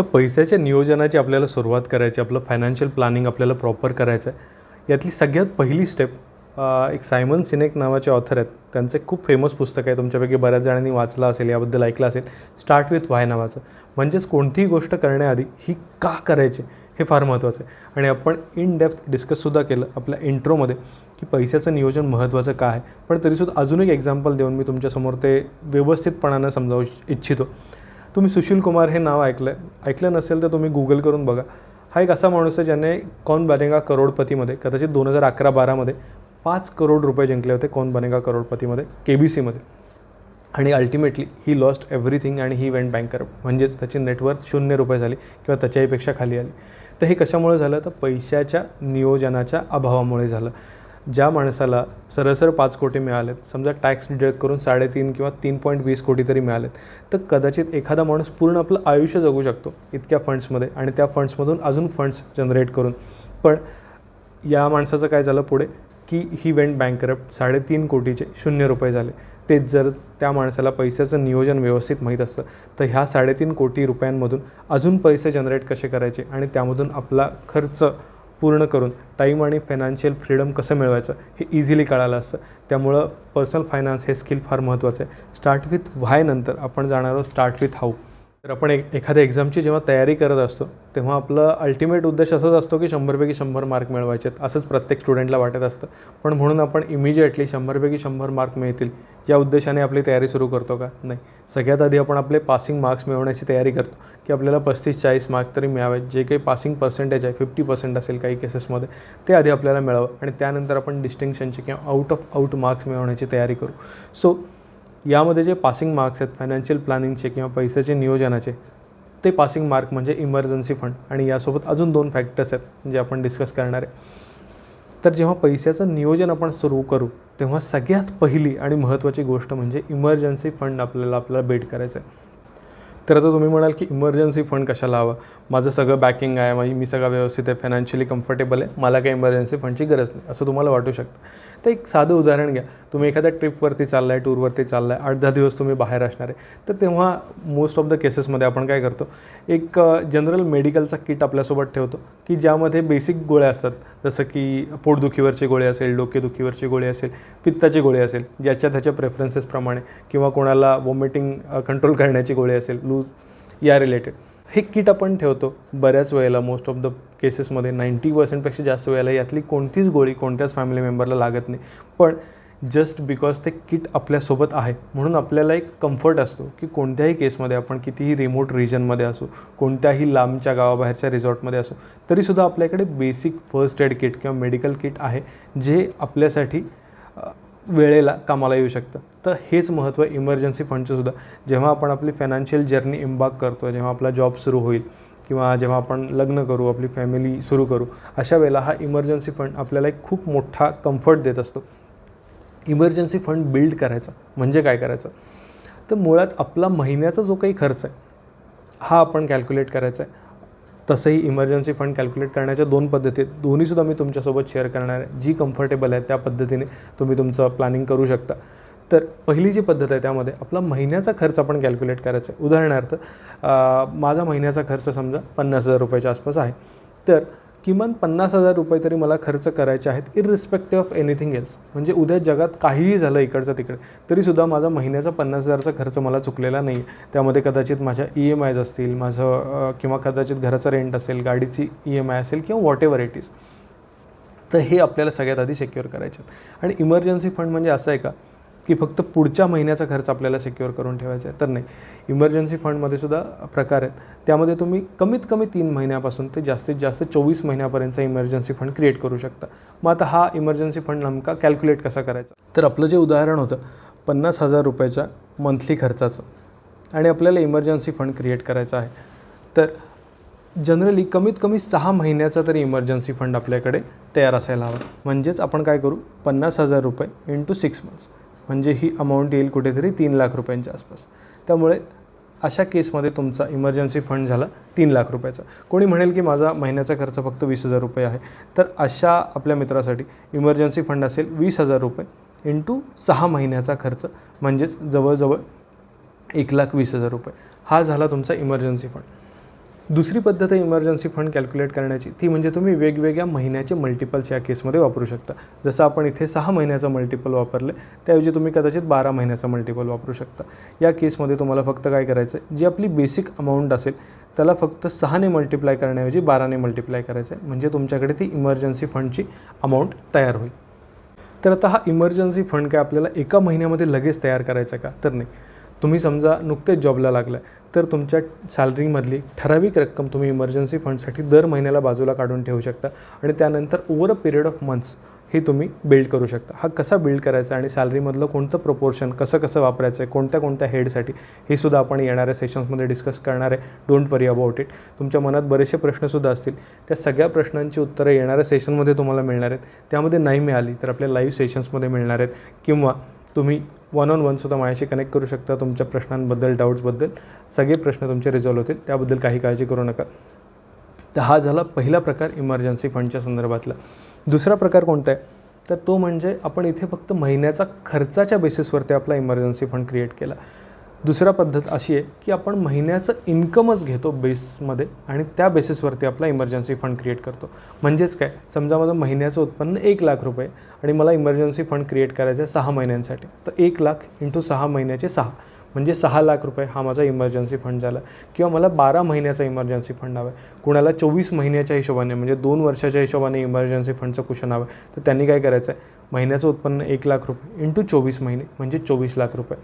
तर पैशाच्या नियोजनाची आपल्याला सुरुवात करायची आपलं फायनान्शियल प्लॅनिंग आपल्याला प्रॉपर करायचं आहे यातली सगळ्यात पहिली स्टेप एक सायमन सिनेक नावाचे ऑथर आहेत. त्यांचं एक खूप फेमस पुस्तक आहे. तुमच्यापैकी बऱ्याच जणांनी वाचलं असेल याबद्दल ऐकलं असेल. स्टार्ट विथ व्हाय नावाचं. म्हणजेच कोणतीही गोष्ट करण्याआधी ही का करायची हे फार महत्त्वाचं आहे. आणि आपण इन डेप्थ डिस्कससुद्धा केलं आपल्या इंट्रोमध्ये की पैशाचं नियोजन महत्त्वाचं का आहे. पण तरीसुद्धा अजून एक एक्झाम्पल देऊन मी तुमच्यासमोर ते व्यवस्थितपणानं समजावू इच्छितो. तुम्ही सुशील कुमार हे नाव ऐकलं ऐकलं नसेल तर तुम्ही गुगल करून बघा. हा एक असा माणूस आहे ज्याने कौन बनेगा करोडपतीमध्ये कदाचित दोन हजार अकरा बारामध्ये पाच करोड रुपये जिंकले होते कौन बनेगा करोडपतीमध्ये के बी सीमध्ये आणि अल्टिमेटली ही लॉस्ट एव्हरीथिंग आणि ही वेंट बँकर म्हणजेच त्याची नेटवर्थ शून्य रुपये झाली किंवा त्याच्याहीपेक्षा खाली आली. तर हे कशामुळे झालं? तर पैशाच्या नियोजनाच्या अभावामुळे झालं. ज्या माणसाला सरसर पाच कोटी मिळालेत समजा टॅक्स डिडक्ट करून साडेतीन किंवा तीन पॉईंट वीस कोटी तरी मिळालेत तर कदाचित एखादा माणूस पूर्ण आपलं आयुष्य जगू शकतो इतक्या फंड्समध्ये आणि त्या फंड्समधून अजून फंड्स जनरेट करून. पण या माणसाचं काय झालं पुढे? की ही वेंट बँकरप्ट साडेतीन कोटीचे शून्य रुपये झाले. तेच जर त्या माणसाला पैशाचं नियोजन व्यवस्थित माहीत असतं तर ह्या साडेतीन कोटी रुपयांमधून अजून पैसे जनरेट कसे करायचे आणि त्यामधून आपला खर्च पूर्ण करून टाईम आणि फायनान्शियल फ्रीडम कसं मिळवायचं हे इझिली कळालं असतं. त्यामुळं पर्सनल फायनान्स हे स्किल फार महत्त्वाचं आहे. स्टार्ट विथ व्हाय नंतर आपण जाणार आहोत. स्टार्ट विथ हाऊ तर आपण एक एखाद्या एक्झामची जेव्हा तयारी करत असतो तेव्हा आपलं अल्टिमेट उद्देश असंच असतो की शंभरपैकी शंभर मार्क मिळवायचे आहेत. असंच प्रत्येक स्टुडंटला वाटत असतं. पण म्हणून आपण इमिजिएटली शंभरपैकी शंभर मार्क मिळतील या उद्देशाने आपली तयारी सुरू करतो का? नाही. सगळ्यात आधी आपण आपले पासिंग मार्क्स मिळवण्याची तयारी करतो की आपल्याला पस्तीस चाळीस मार्क तरी मिळावेत. जे काही पासिंग पर्सेंटेज आहे फिफ्टी पर्सेंट असेल काही केसेसमध्ये ते आधी आपल्याला मिळावं. आणि त्यानंतर आपण डिस्टिंक्शनची किंवा आउट ऑफ आउट मार्क्स मिळवण्याची तयारी करू. सो यामध्ये जे पासिंग मार्क्स आहेत फायनान्शियल प्लॅनिंगचे किंवा पैशाचे नियोजनाचे ते पासिंग मार्क म्हणजे इमर्जन्सी फंड आणि यासोबत अजून दोन फॅक्टर्स आहेत जे आपण डिस्कस करणार आहे. तर जेव्हा पैशाचं नियोजन आपण सुरू करू तेव्हा सगळ्यात पहिली आणि महत्त्वाची गोष्ट म्हणजे इमर्जन्सी फंड आपल्याला आपल्याला बेट करायचं आहे. तर आता तुम्ही म्हणाल की इमर्जन्सी फंड कशाला हवा? माझं सगळं बॅकिंग आहे माझी मी सगळं व्यवस्थित आहे फायनान्शियली कम्फर्टेबल आहे. मला काही इमर्जन्सी फंडची गरज नाही असं तुम्हाला वाटू शकतं. तर एक साधं उदाहरण घ्या. तुम्ही एखाद्या ट्रिपवरती चालला आहे टूरवरती चालला आहे आठ दहा दिवस तुम्ही बाहेर असणार आहे. तर तेव्हा मोस्ट ऑफ द केसेसमध्ये आपण काय करतो? एक जनरल मेडिकलचा किट आपल्यासोबत ठेवतो की ज्यामध्ये बेसिक गोळ्या असतात. जसं की पोटदुखीवरची गोळी असेल डोकेदुखीवरची गोळी असेल पित्ताची गोळी असेल ज्याच्या त्याच्या प्रेफरन्सेसप्रमाणे किंवा कोणाला वॉमिटिंग कंट्रोल करण्याची गोळी असेल लूज या रिलेटेड हे किट आपण ठेवतो बऱ्याच वेळेला मोस्ट ऑफ द केसेसमध्ये नाईंटी पर्सेंटपेक्षा जास्त वेळेला यातली कोणतीच गोळी कोणत्याच फॅमिली मेंबरला लागत नाही. पण जस्ट बिकॉज ते किट आपल्यासोबत आहे म्हणून आपल्याला एक कम्फर्ट असतो की कोणत्याही केसमध्ये आपण कितीही रिमोट रिजनमध्ये असू कोणत्याही लांबच्या गावाबाहेरच्या रिझॉर्टमध्ये असू तरीसुद्धा आपल्याकडे बेसिक फर्स्ट एड किट किंवा मेडिकल किट आहे जे आपल्यासाठी वेळेला कामाला येऊ शकतं. तर हेच महत्त्व इमर्जन्सी फंडचंसुद्धा जेव्हा आपण आपली फायनान्शियल जर्नी इम्बाक करतो जेव्हा आपला जॉब सुरू होईल किंवा जेव्हा आपण लग्न करू आपली फॅमिली सुरू करू अशा वेळेला हा इमर्जन्सी फंड आपल्याला एक खूप मोठा कम्फर्ट देत असतो. इमर्जन्सी फंड बिल्ड करायचा. म्हणजे काय करायचं? तर मुळात आपला महिन्याचा जो काही खर्च आहे हा आपण कॅल्क्युलेट करायचा आहे. तसंही इमर्जन्सी फंड कॅल्क्युलेट करण्याच्या दोन पद्धती आहेत. दोन्हीसुद्धा मी तुमच्यासोबत शेअर करणार आहे. जी कम्फर्टेबल आहे त्या पद्धतीने तुम्ही तुमचं प्लॅनिंग करू शकता. तर पहिली जी पद्धत आहे त्यामध्ये आपला महिन्याचा खर्च आपण कॅल्क्युलेट करायचा आहे. उदाहरणार्थ माझा महिन्याचा खर्च समजा पन्नास हजार रुपयाच्या आसपास आहे. तर किमान पन्नास हजार रुपये तरी मला खर्च करायचे आहेत इरिस्पेक्टिव्ह ऑफ एनिथिंग एल्स म्हणजे उद्या जगात काहीही झालं इकडचं तिकडे तरीसुद्धा माझा महिन्याचा पन्नास हजारचा खर्च मला चुकलेला नाही त्यामध्ये कदाचित माझ्या ई एम आयज असतील माझं किंवा कदाचित घराचं रेंट असेल गाडीची ई एम आय असेल किंवा वॉट एव्हर इट इज तर हे आपल्याला सगळ्यात आधी सेक्युअर करायचे आहेत. आणि इमर्जन्सी फंड म्हणजे असं आहे का? की फक्त पुढच्या महिन्याचा खर्च आपल्याला सिक्युअर करून ठेवायचा आहे. तर नाही. इमर्जन्सी फंडमध्ये सुद्धा प्रकार आहेत. त्यामध्ये तुम्ही कमीत कमी तीन महिन्यापासून ते जास्तीत जास्त चोवीस महिन्यापर्यंतचा इमर्जन्सी फंड क्रिएट करू शकता. मग आता हा इमर्जन्सी फंड नेमका कॅल्क्युलेट कसा करायचा? तर आपलं जे उदाहरण होतं पन्नास हजार रुपयाच्या मंथली खर्चाचं आणि आपल्याला इमर्जन्सी फंड क्रिएट करायचं आहे. तर जनरली कमीत कमी सहा महिन्याचा तरी इमर्जन्सी फंड आपल्याकडे तयार असायला हवा. म्हणजेच आपण काय करू? पन्नास हजार रुपये इंटू सिक्स मंथ्स म्हणजे ही अमाऊंट येईल कुठेतरी तीन लाख रुपयांच्या आसपास. त्यामुळे अशा केसमध्ये तुमचा इमर्जन्सी फंड झाला तीन लाख रुपयाचा. कोणी म्हणेल की माझा महिन्याचा खर्च फक्त वीस हजार रुपये आहे तर अशा आपल्या मित्रासाठी इमर्जन्सी फंड असेल वीस हजार रुपये इंटू सहा महिन्याचा खर्च म्हणजेच जवळजवळ एक लाख वीस हजार रुपये. हा झाला तुमचा इमर्जन्सी फंड दुसरी पद्धत आहे इमर्जन्सी फंड कॅल्क्युलेट करण्याची. ती म्हणजे तुम्ही वेगवेगळ्या महिन्याचे मल्टिपल्स या केसमध्ये वापरू शकता. जसं आपण इथे सहा महिन्याचं मल्टिपल वापरलं त्याऐवजी तुम्ही कदाचित बारा महिन्याचा मल्टिपल वापरू शकता. या केसमध्ये तुम्हाला फक्त काय करायचं आहे जी आपली बेसिक अमाऊंट असेल त्याला फक्त सहाने मल्टिप्लाय करण्याऐवजी बाराने मल्टिप्लाय करायचं आहे म्हणजे तुमच्याकडे ती इमर्जन्सी फंडची अमाऊंट तयार होईल. तर आता हा इमर्जन्सी फंड काय आपल्याला एका महिन्यामध्ये लगेच तयार करायचा का? तर नाही. तुम्ही समजा नुकतेच जॉबला लागला तर तुमच्या सॅलरीमधली ठराविक रक्कम तुम्ही इमर्जन्सी फंडसाठी दर महिन्याला बाजूला काढून ठेवू शकता आणि त्यानंतर over a period of months हे तुम्ही बिल्ड करू शकता. हा कसा बिल्ड करायचा आणि सॅलरीमधलं कोणतं प्रपोर्शन कसं कसं वापरायचं आहे कोणत्या कोणत्या हेडसाठी हे सुद्धा आपण येणाऱ्या सेशन्समध्ये डिस्कस करणार आहे. डोंट वरी अबाउट इट तुमच्या मनात बरेचसे प्रश्नसुद्धा असतील. त्या सगळ्या प्रश्नांची उत्तरं येणाऱ्या सेशनमध्ये तुम्हाला मिळणार आहेत. त्यामध्ये नाही मिळाली तर आपल्या लाईव्ह सेशन्समध्ये मिळणार आहेत. किंवा तुम्ही वन ऑन वनसुद्धा माझ्याशी कनेक्ट करू शकता तुमच्या प्रश्नांबद्दल डाऊट्सबद्दल सगळे प्रश्न तुमचे रिझॉल्व्ह होतील. त्याबद्दल काही काळजी करू नका. तर हा झाला पहिला प्रकार इमर्जन्सी फंडच्या संदर्भातला. दुसरा प्रकार कोणता आहे? तर तो म्हणजे आपण इथे फक्त महिन्याचा खर्चाच्या बेसिसवरती आपला इमर्जन्सी फंड क्रिएट केला. दुसरा पद्धत अशी आहे की आपण महिन्याचं इन्कमच घेतो बेसमध्ये आणि त्या बेसिसवरती आपला इमर्जन्सी फंड क्रिएट करतो. म्हणजेच काय? समजा माझं महिन्याचं उत्पन्न एक लाख रुपये आणि मला इमर्जन्सी फंड क्रिएट करायचं आहे सहा महिन्यांसाठी. तर एक लाख इंटू सहा महिन्याचे सहा. म्हणजे सहा लाख रुपये हा माझा इमर्जन्सी फंड झाला. किंवा मला बारा महिन्याचा इमर्जन्सी फंड हवा आहे. कुणाला चोवीस महिन्याच्या हिशोबाने म्हणजे दोन वर्षाच्या हिशोबाने इमर्जन्सी फंडचं कुशन हवं आहे. तर त्यांनी काय करायचं आहे? महिन्याचं उत्पन्न एक लाख रुपये इंटू चोवीस महिने म्हणजे चोवीस लाख रुपये.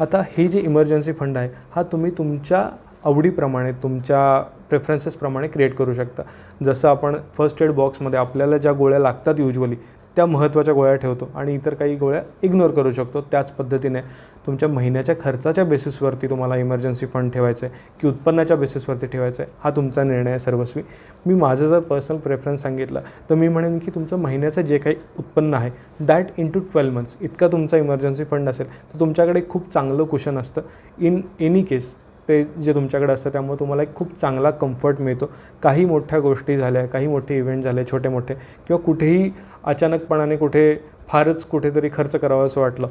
आता हे जे इमर्जन्सी फंड आहे हा तुम्ही तुमच्या आवडीप्रमाणे तुमच्या प्रेफरन्सेसप्रमाणे क्रिएट करू शकता. जसं आपण फर्स्ट एड बॉक्समध्ये आपल्याला ज्या गोळ्या लागतात युजली त्या महत्त्वाच्या गोळ्या ठेवतो आणि इतर काही गोळ्या इग्नोर करू शकतो. त्याच पद्धतीने तुमच्या महिन्याच्या खर्चाच्या बेसिसवरती तुम्हाला इमर्जन्सी फंड ठेवायचं आहे की उत्पन्नाच्या बेसिसवरती ठेवायचं आहे हा तुमचा निर्णय आहे सर्वस्वी. मी माझं जर पर्सनल प्रेफरन्स सांगितलं तर मी म्हणेन की तुमचं महिन्याचं जे काही उत्पन्न आहे that into twelve months इतका तुमचा इमर्जन्सी फंड असेल तर तुमच्याकडे खूप चांगलं कुशन असतं. इन एनी केस ते जे तुमच्याकडे असतं त्यामुळे तुम्हाला एक खूप चांगला कम्फर्ट मिळतो. काही मोठ्या गोष्टी झाल्या काही मोठे इव्हेंट झाले छोटे मोठे किंवा कुठेही अचानकपणाने कुठे फारच कुठेतरी खर्च करावा असं वाटलं.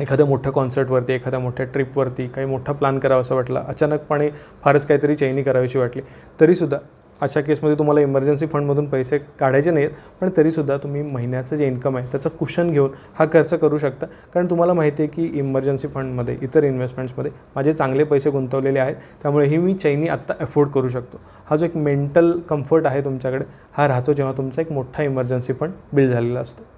एखाद्या मोठ्या कॉन्सर्टवरती एखाद्या मोठ्या ट्रिपवरती काही मोठा प्लॅन करावा असं वाटलं अचानकपणे फारच काहीतरी चैनी करावीशी वाटली. तरीसुद्धा अशा केसमध्ये तुम्हाला इमर्जन्सी फंडमधून पैसे काढायचे नाहीत पण तरीसुद्धा तुम्ही महिन्याचं जे इन्कम आहे त्याचं कुशन घेऊन हा खर्च करू शकता. कारण तुम्हाला माहिती आहे की इमर्जन्सी फंडमध्ये इतर इन्व्हेस्टमेंट्समध्ये माझे चांगले पैसे गुंतवलेले आहेत. त्यामुळे ही मी चैनी आत्ता अफोर्ड करू शकतो. हा जो एक मेंटल कम्फर्ट आहे तुमच्याकडे हा राहतो जेव्हा तुमचा एक मोठा इमर्जन्सी फंड बिल्ड झालेला असतो.